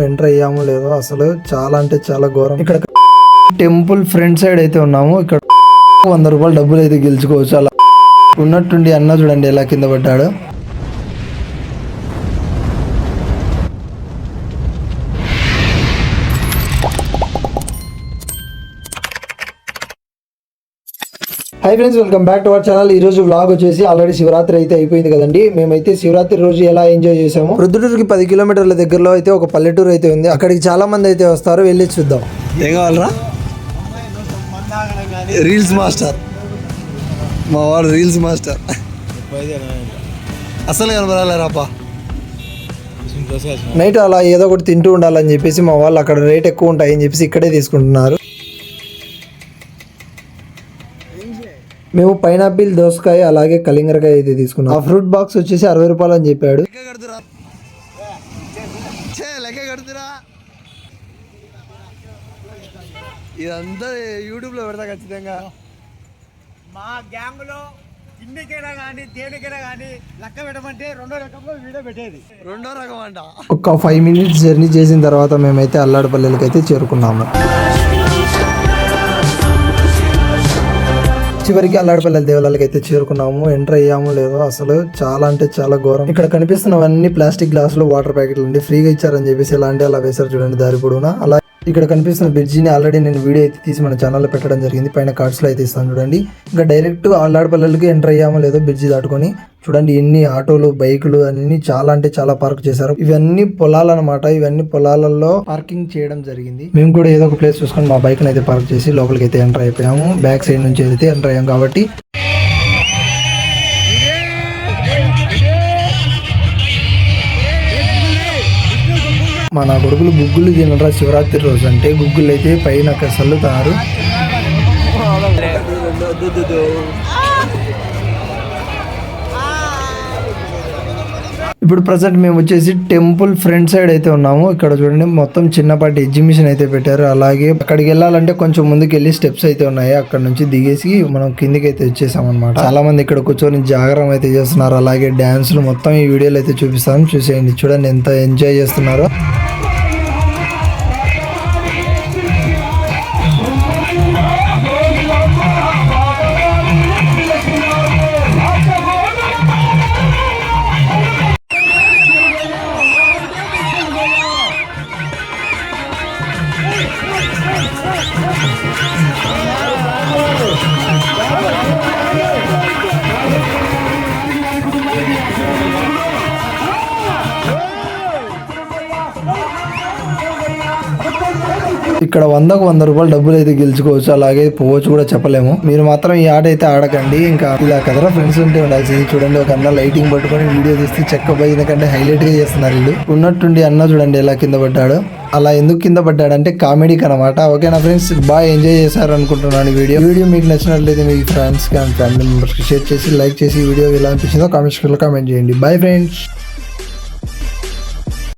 Enter అయ్యాము లేదో అసలు చాలా అంటే చాలా ఘోరం. ఇక్కడ టెంపుల్ ఫ్రంట్ సైడ్ అయితే ఉన్నాము. ఇక్కడ వంద రూపాయలు డబ్బులు అయితే గెలుచుకోవచ్చు అలా. ఉన్నట్టుండి అన్న చూడండి ఎలా కింద పడ్డాడు. Hi friends welcome back to our channel ఈ రోజు వ్లాగ్ వచ్చేసి ఆల్రెడీ శివరాత్రి అయితే అయిపోయింది కదండి. మేమైతే శివరాత్రి రోజు ఎలా ఎంజాయ్ చేసాము రుద్రుడికి పది కిలోమీటర్ల దగ్గరలో అయితే ఒక పల్లెటూరు అయితే ఉంది. అక్కడికి చాలా మంది అయితే వస్తారు. వెళ్ళి చూద్దాం. ఏం కావాలరా? రీల్స్ మాస్టర్ మా వాడు రీల్స్ మాస్టర్ అసలు కనబరాలేరాపా నైట్ అలా ఏదో ఒకటి తింటూ ఉండాలని చెప్పేసి మా వాళ్ళు అక్కడ రేట్ ఎక్కువ ఉంటాయని చెప్పేసి ఇక్కడే తీసుకుంటున్నారు. మేము పైనాపిల్ దోసకాయ అలాగే కలింగరకాయ అయితే తీసుకున్నాం. ఆ ఫ్రూట్ బాక్స్ వచ్చేసి అరవై రూపాయలు అని చెప్పాడు. లెక్క కడుతురా. చే లెక్క కడుతురా. ఇదంతా యూట్యూబ్లో పెడతా ఖచ్చితంగా. మా గ్యాంగ్లో కిందికైనా కానీ దేనికైనా కానీ లెక్క పెట్టమంటే రెండో రకంలో వీడియో పెట్టేది. రెండో రకం అంట. ఒక ఫైవ్ మినిట్స్ జర్నీ చేసిన తర్వాత మేమైతే అల్లాడపల్లెలకి అయితే చేరుకున్నాము. చివరికి అల్లాడిపల్లి దేవాలయాలకు అయితే చేరుకున్నాము. ఎంటర్ అయ్యాము లేదో అసలు చాలా అంటే చాలా ఘోరం. ఇక్కడ కనిపిస్తున్నవన్నీ ప్లాస్టిక్ గ్లాసులు వాటర్ ప్యాకెట్లు అండి ఫ్రీగా ఇచ్చారని చెప్పేసి ఎలా అంటే అలా వేశారు చూడండి దారి పొడవునా. అలా ఇక్కడ కనిపిస్తున్న బ్రిడ్జిని ఆల్రెడీ నేను వీడియో అయితే తీసి మన ఛానల్లో పెట్టడం జరిగింది. పైన కార్డ్స్లో అయితే ఇస్తాను చూడండి. ఇంకా డైరెక్ట్ ఆల్లాడపల్లెలకి ఎంటర్ అయ్యామో లేదో బ్రిడ్జి దాటుకొని చూడండి ఎన్ని ఆటోలు బైకులు అన్ని చాలా అంటే చాలా పార్క్ చేశారు. ఇవన్నీ పొలాలన్నమాట. ఇవన్నీ పొలాలలో పార్కింగ్ చేయడం జరిగింది. మేము కూడా ఏదో ఒక ప్లేస్ చూసుకొని మా బైక్ అయితే పార్క్ చేసి లోపలికి అయితే ఎంటర్ అయిపోయాము. బ్యాక్ సైడ్ నుంచి అయితే ఎంటర్ అయ్యాం కాబట్టి మన కొడుకులు గుగ్గులు తినరా శివరాత్రి రోజు అంటే గుగ్గులు అయితే పైన చల్లుతారు. ఇప్పుడు ప్రజెంట్ మేము వచ్చేసి టెంపుల్ ఫ్రంట్ సైడ్ అయితే ఉన్నాము. ఇక్కడ చూడండి మొత్తం చిన్నపాటి ఎగ్జిబిషన్ అయితే పెట్టారు. అలాగే అక్కడికి వెళ్ళాలంటే కొంచెం ముందుకు వెళ్ళి స్టెప్స్ అయితే ఉన్నాయి. అక్కడ నుంచి దిగేసి మనం కిందికి అయితే వచ్చేసాం అనమాట చాలా మంది ఇక్కడ కూర్చొని జాగరం అయితే చేస్తున్నారు. అలాగే డాన్సులు మొత్తం ఈ వీడియోలో అయితే చూపిస్తాము చూసేయండి. చూడండి ఎంత ఎంజాయ్ చేస్తున్నారో. ఇక్కడ వందకు వంద రూపాయలు డబ్బులు అయితే గెలుచుకోవచ్చు. అలాగే పోవచ్చు కూడా చెప్పలేము. మీరు మాత్రం ఈ ఆట అయితే ఆడకండి. ఇంకా ఇలా కదరా ఫ్రెండ్స్ ఉంటే ఉండాల్సింది. చూడండి ఒక అన్న లైటింగ్ పట్టుకొని వీడియో తీస్తే చెక్క పోయిన కంటే హైలైట్గా చేస్తున్నారు వీళ్ళు. ఉన్నట్టుండి అన్న చూడండి ఎలా కింద పడ్డాడు. అలా ఎందుకు కింద పడ్డాడంటే కామెడీకి అనమాట ఓకేనా ఫ్రెండ్స్ బాగా ఎంజాయ్ చేశారు అనుకుంటున్నాను ఈ వీడియో వీడియో మీకు నచ్చినట్లయితే మీ ఫ్రెండ్స్ కానీ ఫ్యామిలీ మెంబర్స్కి షేర్ చేసి లైక్ చేసి వీడియో ఎలా అనిపించిందో కామెంట్స్ కామెంట్ చేయండి. Bye friends